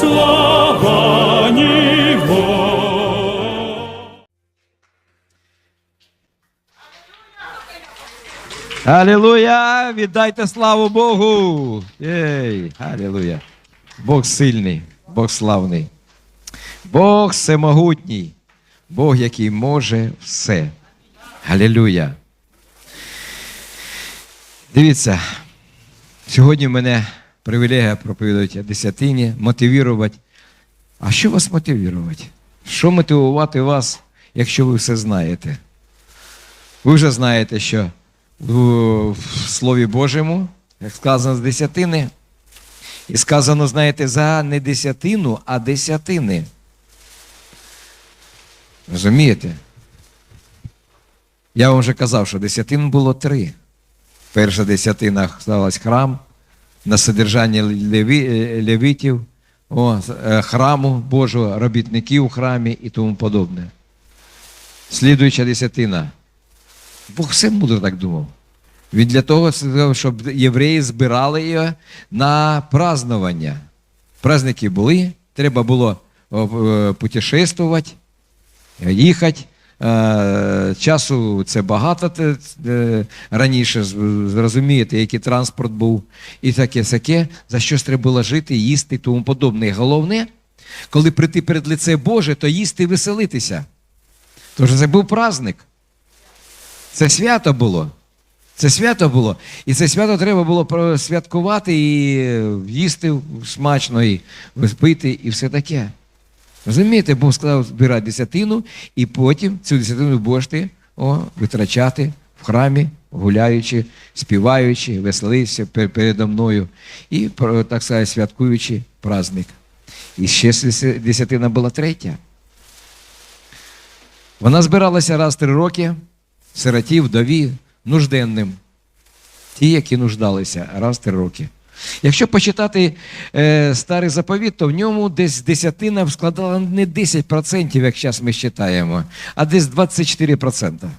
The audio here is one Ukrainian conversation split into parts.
слава Него. Віддайте славу Богу! Ей, Алілуя! Бог сильний, Бог славний, Бог всемогутній, Бог, який може все. Алілуя! Дивіться, сьогодні в мене привілегія проповідувати о десятині, мотивувати. А що вас мотивувати? Що мотивувати вас, якщо ви все знаєте? Ви вже знаєте, що в, Слові Божому, як сказано з десятини, і сказано, знаєте, за не десятину, а десятини. Розумієте? Я вам вже казав, що десятин було три. Перша десятина сталася храм на содержання леві, е, левітів, о, е, храму Божого, робітників у храмі і тому подобне. Слідуюча десятина. Бог все мудро так думав. Він для того, щоб євреї збирали його на празднування. Праздники були, треба було е, путешествувати, їхати. Е, Часу це багато е, раніше, зрозумієте, який транспорт був, і таке сяке, за щось треба було жити, їсти і тому подобне. Головне, коли прийти перед лице Боже, то їсти і веселитися. Тож це був праздник. Це свято було. Це свято було. І це свято треба було святкувати і їсти смачно, і пити, і все таке. Розумієте, Бог сказав збирати десятину, і потім цю десятину будете о, витрачати в храмі, гуляючи, співаючи, веселитися передо мною і, так сказати, святкуючи праздник. І ще десятина була третя. Вона збиралася раз в три роки сиротів, вдові, нужденним. Ті, які нуждалися раз в три роки. Якщо почитати е, старий заповіт, то в ньому десь десятина складала не 10%, як зараз ми вважаємо, а десь 24%.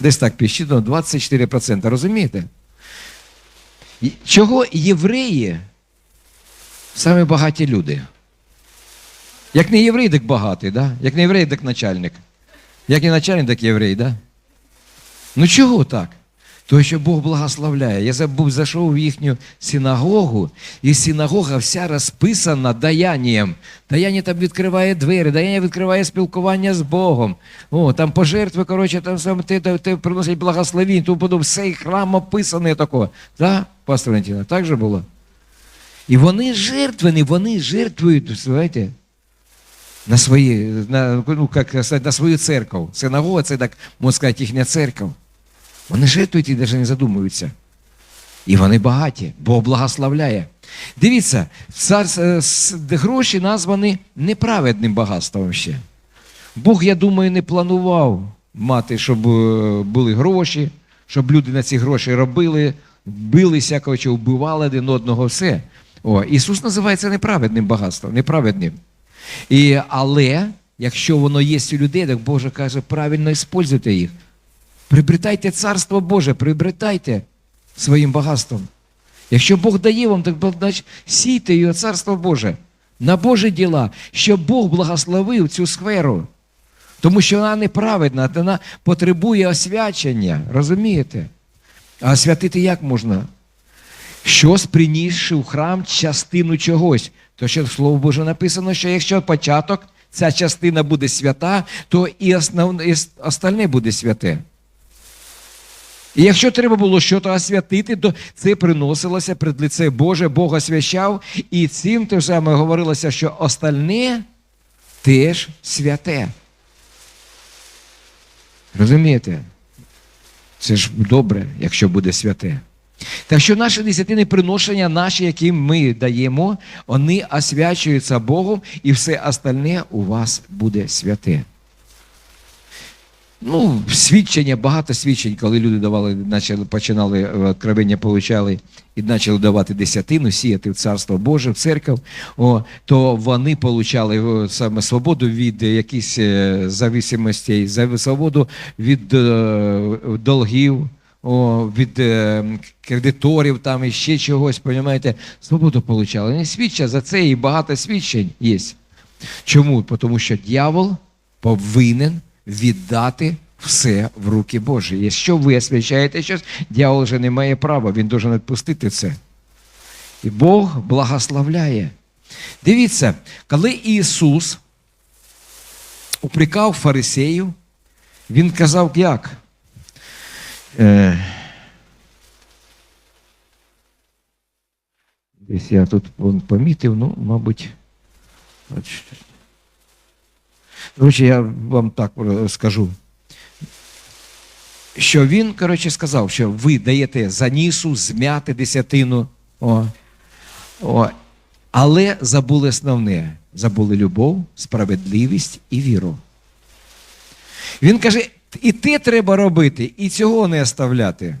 Десь так підсчитано, 24%. Розумієте? Чого євреї саме багаті люди? Як не єврей, так багатий, да? як не єврей, так начальник. Як не начальник, так єврей, да? Ну чого так? Тому що Бог благословляє. Я забув, зайшов в їхню синагогу, і синагога вся розписана даянням. Даяння там відкриває двері, даяння відкриває спілкування з Богом. О, там пожертви, коротше, там саме те, те, те приносять благословіння, тому подобне. Все храм описаний такого. Так, пастор Валентина, так же було? І вони жертвені, вони жертвують, знаєте, на свої, на, ну, як сказати, на свою церкву. Синагога це так, можна сказати, їхня церква. Вони жертвують і навіть не задумуються. І вони багаті, Бог благословляє. Дивіться, цар, е, гроші названі неправедним багатством ще. Бог, я думаю, не планував мати, щоб е, були гроші, щоб люди на ці гроші робили, билися, коротше, вбивали один одного, все. О, Ісус називає це неправедним багатством, неправедним. І, але, якщо воно є у людей, так Боже каже, правильно іспользуйте їх. Приобретайте царство Боже, приобретайте своїм багатством. Якщо Бог дає вам, так сійте його царство Боже на Божі діла, щоб Бог благословив цю сферу. Тому що вона неправедна, вона потребує освячення. Розумієте? А освятити як можна? Щось принісши в храм частину чогось. То що в Слово Боже написано, що якщо початок, ця частина буде свята, то і, основне, і остальне буде святе. І якщо треба було щось освятити, то це приносилося пред лице Боже, Бог освящав, і цим те саме говорилося, що остальне теж святе. Розумієте? Це ж добре, якщо буде святе. Так що наші десятини приношення, наші, які ми даємо, вони освячуються Богом, і все остальне у вас буде святе. Ну, свідчення, багато свідчень, коли люди давали, почали, починали е, откровення, получали і почали давати десятину, сіяти в Царство Боже, в церкву, о, то вони получали саме свободу від якихось е, зависимостей, за- свободу від е, долгів, о, від кредиторів там і ще чогось, понімаєте, свободу получали. Не свідчать за це і багато свідчень є. Чому? Тому що дьявол повинен віддати все в руки Божі. Якщо ви освячаєте щось, дьявол вже не має права, він должен відпустити це. І Бог благословляє. Дивіться, коли Ісус упрекав фарисеїв, Він казав як? Е, Десь я тут помітив, ну, мабуть. От. Коротше, я вам так е, скажу. Що він, коротше, сказав, що ви даєте занісу, змяти десятину. О, о, але забули основне: забули любов, справедливість і віру. Він каже: і те треба робити, і цього не оставляти.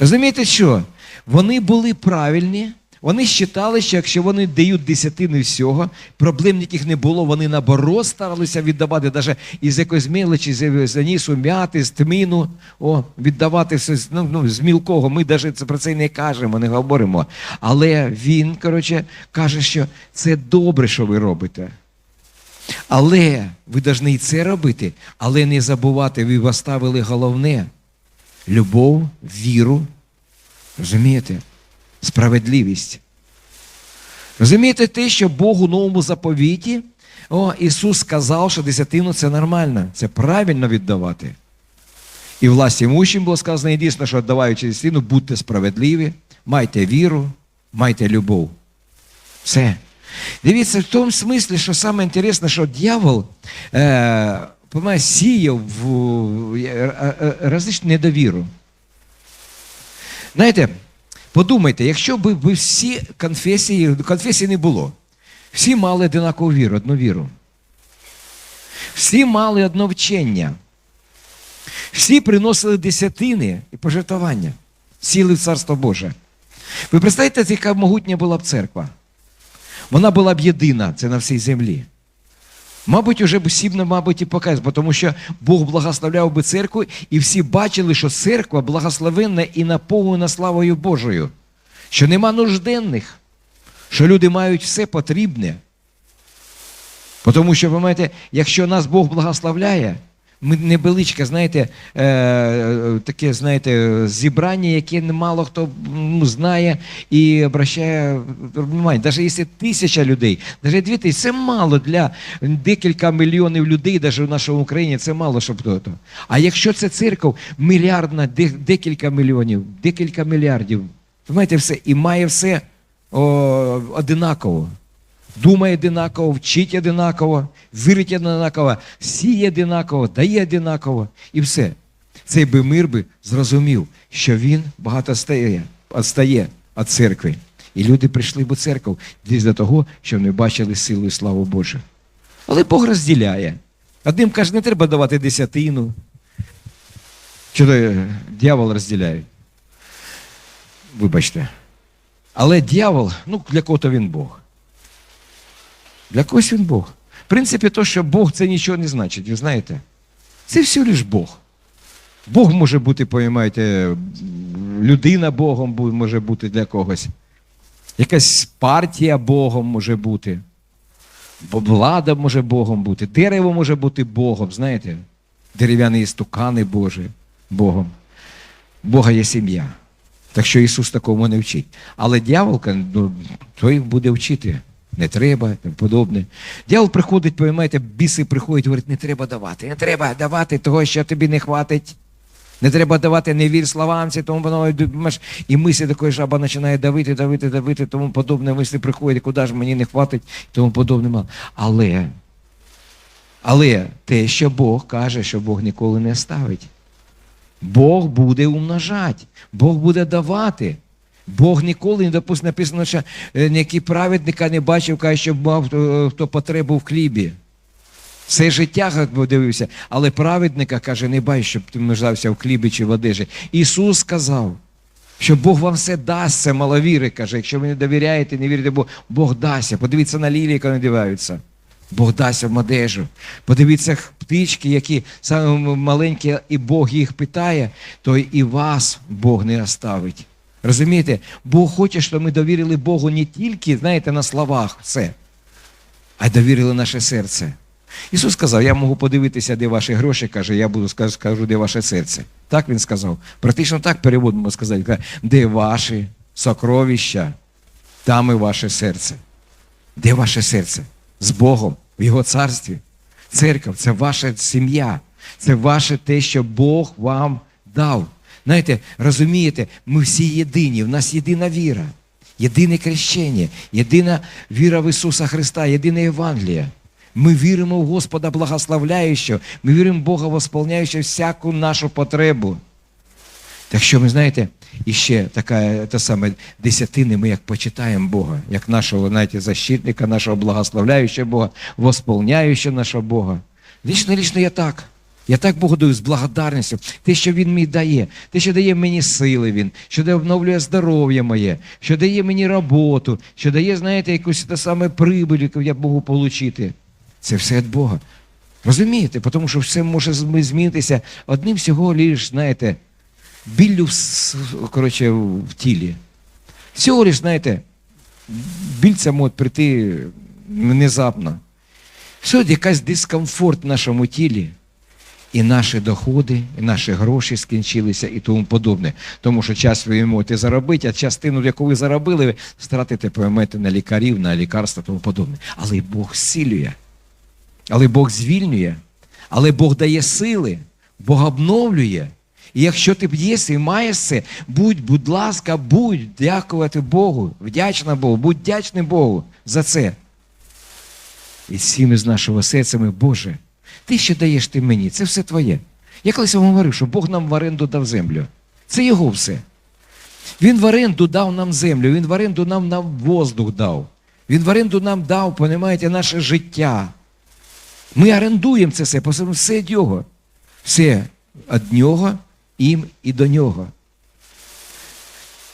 Розумієте, що? Вони були правильні, вони вважали, що якщо вони дають десятини всього, проблем ніяких не було, вони наоборот старалися віддавати навіть із якоїсь мелочі, з занісу м'яти, з тміну, о, віддавати все ну, ну, з мілкого. Ми навіть про це не кажемо, не говоримо. Але він, коротше, каже, що це добре, що ви робите. Але ви повинні і це робити, але не забувати, ви поставили головне любов, віру, розумієте? Справедливість. Розумієте те, що Бог у новому заповіті, о, Ісус сказав, що десятину це нормально, це правильно віддавати. І власті імущим було сказано, і дійсно, що віддаваючи десятину, будьте справедливі, майте віру, майте любов. Все. Дивіться, в тому смислі, що саме інтересне, що дьявол е, сіяв в е, е, различну недовіру. Знаєте, подумайте, якщо б ви всі конфесії, конфесії не було, всі мали однакову віру, одну віру. Всі мали одне вчення. Всі приносили десятини і пожертвування, сіли в Царство Боже. Ви представляєте, яка могутня була б церква? Вона була б єдина, це на всій землі. Мабуть, уже б всім, мабуть, і показ, бо тому що Бог благословляв би церкву, і всі бачили, що церква благословенна і наповнена славою Божою, що нема нужденних, що люди мають все потрібне. Тому що, ви маєте, якщо нас Бог благословляє, невеличке, знаєте, е, таке, знаєте, зібрання, яке мало хто ну, знає і обращає внимання. Навіть якщо тисяча людей, навіть дві тисячі, це мало для декілька мільйонів людей, навіть в нашому Україні, це мало, щоб то. А якщо це церква мільярдна, декілька мільйонів, декілька мільярдів, знаєте, все, і має все о, одинаково. Думає одинаково, вчить одинаково, вірить одинаково, сіє одинаково, дає одинаково і все. Цей би мир би зрозумів, що він багато стає, відстає від церкви. І люди прийшли б у церкву десь до того, що вони бачили силу і славу Божу. Але Бог розділяє. Одним каже, не треба давати десятину. Що то е, дьявол розділяє. Вибачте. Але дьявол, ну для кого-то він Бог. Для когось він Бог. В принципі, то, що Бог це нічого не значить, ви знаєте? Це всього лиш Бог. Бог може бути, поймаєте, людина Богом може бути для когось. Якась партія Богом може бути. Влада може Богом бути. Дерево може бути Богом, знаєте? Дерев'яні стукани Божі Богом. Бога є сім'я. Так що Ісус такому не вчить. Але дьяволка, ну, той буде вчити. Не треба, тому подобне. Дьявол приходить, поймаєте, біси приходять, говорять, не треба давати. Не треба давати того, що тобі не хватить. Не треба давати, не вір слованці, тому воно і мислі такої жаба починає давити, давити, давити, тому подобне мислі приходять, куди ж мені не хватить, тому подобне мало. Але, але те, що Бог каже, що Бог ніколи не ставить. Бог буде умножати, Бог буде давати. Бог ніколи не допустить, написано, що е, ніякий праведника не бачив, каже, щоб мав е, хто потребу в хлібі. Все життя як дивився, але праведника каже, не бачив, щоб ти нуждався в хлібі чи в одежі. Ісус сказав, що Бог вам все дасть, це маловіри, каже. Якщо ви не довіряєте, не вірите, Богу, Бог дасть. Подивіться на лілії, яка надіваються. Бог дасть вам одежу. Подивіться птички, які саме маленькі, і Бог їх питає, то і вас Бог не оставить. Розумієте? Бог хоче, щоб ми довірили Богу не тільки, знаєте, на словах все, а й довірили наше серце. Ісус сказав, я можу подивитися, де ваші гроші, каже, я буду скажу, скажу, де ваше серце. Так він сказав. Практично так переводимо сказати, де ваші сокровища, там і ваше серце. Де ваше серце? З Богом, в Його царстві. Церква це ваша сім'я, це ваше те, що Бог вам дав. Знаєте, розумієте, ми всі єдині, в нас єдина віра, єдине хрещення, єдина віра в Ісуса Христа, єдине Євангеліє. Ми віримо в Господа благословляючого, ми віримо в Бога восполняючого всяку нашу потребу. Так що, ви знаєте, і ще така та саме десятини, ми як почитаємо Бога, як нашого знаєте, защитника, нашого благословляючого Бога, восполняючого нашого Бога. Лічно, лічно я так. Я так Богу даю з благодарністю. Те, що Він мені дає, те, що дає мені сили Він, що дає обновлює здоров'я моє, що дає мені роботу, що дає, знаєте, якусь те саме прибиль, яку я можу отримати. Це все від Бога. Розумієте? Тому що все може змінитися одним всього лиш, знаєте, біллю коротше, в тілі. Всього лиш, знаєте, біль ця може прийти внезапно. Все, якась дискомфорт в нашому тілі. І наші доходи, і наші гроші скінчилися і тому подобне. Тому що час ви можете заробити, а частину, яку ви заробили, ви стратите, поймете на лікарів, на лікарства, тому подобне. Але Бог зцілює. Але Бог звільнює, але Бог дає сили, Бог обновлює. І якщо ти єси і маєш це, будь, будь ласка, будь дякувати Богу, вдячна Богу, будь вдячним Богу за це. І всім із нашого серця ми, Боже, ти що даєш ти мені, це все твоє. Я колись вам говорив, що Бог нам в оренду дав землю. Це його все. Він в оренду дав нам землю, він в оренду нам, нам воздух дав. Він в оренду нам дав, понімаєте, наше життя. Ми орендуємо це все, все від Його. Все від нього, їм і до нього.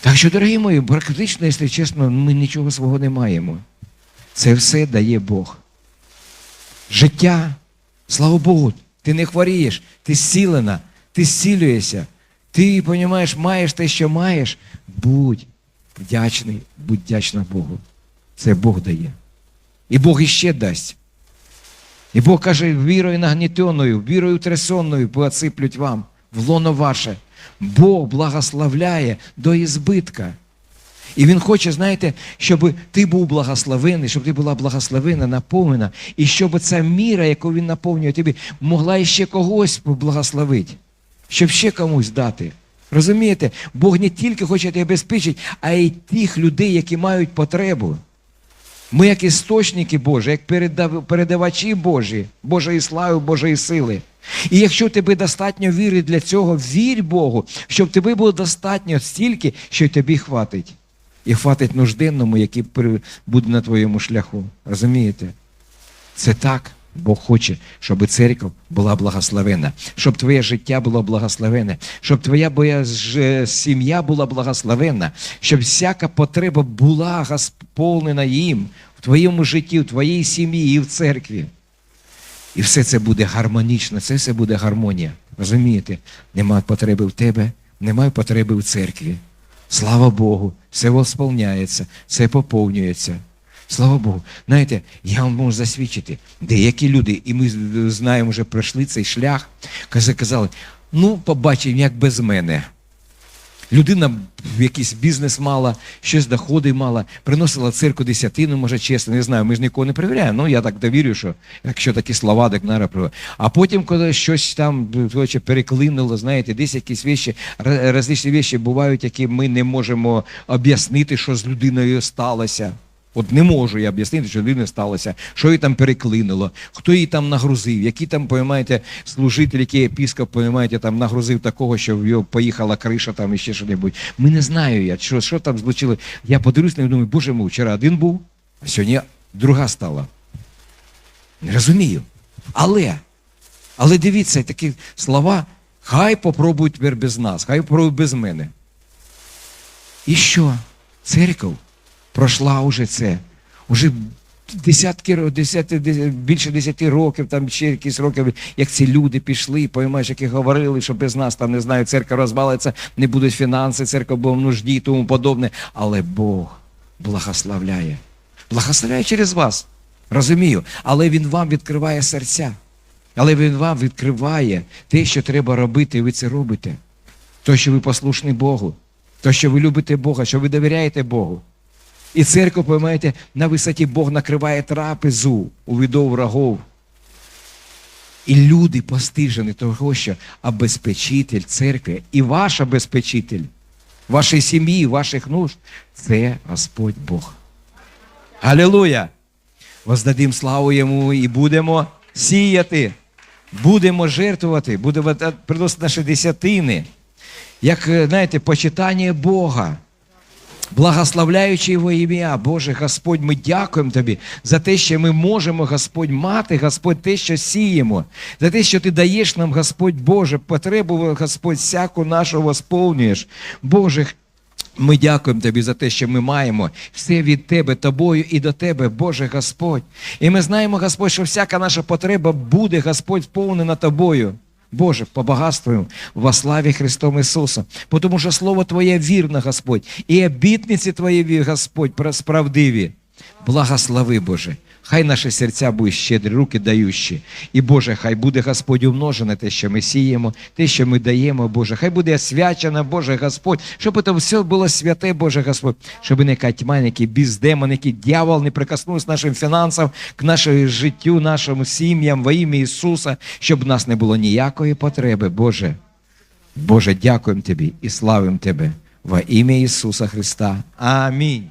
Так що, дорогі мої, практично, якщо чесно, ми нічого свого не маємо. Це все дає Бог. Життя, слава Богу, ти не хворієш, ти зцілена, ти зцілюєшся, ти, розумієш, маєш те, що маєш. Будь вдячний, будь вдячна Богу. Це Бог дає. І Бог іще дасть. І Бог каже, вірою нагнітеною, вірою трясонною поосиплють вам в лоно ваше. Бог благословляє до ізбитка. І Він хоче, знаєте, щоб ти був благословений, щоб ти була благословена, наповнена, і щоб ця міра, яку він наповнює тобі, могла іще когось благословити, щоб ще комусь дати. Розумієте, Бог не тільки хоче тебе безпечити, а й тих людей, які мають потребу. Ми, як істочники Божі, як передавачі Божі, Божої слави, Божої сили. І якщо тебе достатньо віри для цього, вірь Богу, щоб тебе було достатньо стільки, що й тобі хватить. І хватить нужденному, який буде на твоєму шляху. Розумієте? Це так. Бог хоче, щоб церква була благословена, щоб твоє життя було благословене, щоб твоя боя сім'я була благословена, щоб всяка потреба була сповнена їм в твоєму житті, в твоїй сім'ї і в церкві. І все це буде гармонічно, це все буде гармонія. Розумієте? Немає потреби в тебе, немає потреби в церкві. Слава Богу, все восполняється, все поповнюється. Слава Богу. Знаєте, я вам можу засвідчити, деякі люди, і ми знаємо, вже пройшли цей шлях, казали, ну, побачимо, як без мене. Людина якийсь бізнес мала, щось доходи мала, приносила церкву десятину, може чесно, не знаю, ми ж нікого не перевіряємо. Ну, я так довірю, що якщо такі слова, так нара. А потім, коли щось там переклинуло, знаєте, десь якісь віші, різні віші бувають, які ми не можемо об'яснити, що з людиною сталося. От не можу я об'яснити, що людина сталося, що її там переклинило, хто її там нагрузив, який там, поймаєте, служитель, який епіскоп, поймаєте, там нагрузив такого, що в його поїхала криша там і ще що-небудь. Ми не знаю я, що, що там злучили. Я подивлюсь на думаю, боже мой, вчора один був, а сьогодні друга стала. Не розумію. Але, але дивіться, такі слова, хай попробують тепер без нас, хай попробують без мене. І що? Церков пройшла уже це. Уже десятки десяти, більше десяти років, там ще якісь років, як ці люди пішли, поймаєш, які говорили, що без нас там не знаю, церква розвалиться, не будуть фінанси, церква була в нужді і тому подобне. Але Бог благословляє. Благословляє через вас. Розумію. Але Він вам відкриває серця. Але Він вам відкриває те, що треба робити, і ви це робите. То, що ви послушні Богу, то, що ви любите Бога, що ви довіряєте Богу. І церкву, поймаєте, на висоті Бог накриває трапезу у видов врагов. І люди постижені того, що обезпечитель церкви і ваш обезпечитель, вашої сім'ї, ваших нужд це Господь Бог. Алілуя! Воздадим славу йому і будемо сіяти, будемо жертвувати, будемо приносити наші десятини, як, е, знаєте, почитання Бога благословляючи Його ім'я, Боже Господь, ми дякуємо Тобі за те, що ми можемо, Господь, мати, Господь, те, що сіємо, за те, що Ти даєш нам, Господь Боже, потребу, Господь, всяку нашу восповнюєш. Боже, ми дякуємо Тобі за те, що ми маємо все від Тебе, Тобою і до Тебе, Боже Господь. І ми знаємо, Господь, що всяка наша потреба буде, Господь, сповнена Тобою. Боже, по багатству во славі Христом Ісуса. Тому що Слово Твоє вірне, Господь, і обітниці Твои, Господь, справдиві. Благослови, Боже. Хай наші серця будуть щедрі, руки даючі. І Боже, хай буде Господь умножене те, що ми сіємо, те, що ми даємо, Боже. Хай буде освячено, Боже Господь, щоб це все було святе, Боже Господь, щоб ніяка тьма, ніякий бездемон, який дьявол не прикоснувся нашим фінансам, к нашому життю, нашим сім'ям во ім'я Ісуса, щоб в нас не було ніякої потреби, Боже. Боже, дякуємо Тобі і славимо Тебе во ім'я Ісуса Христа. Амінь.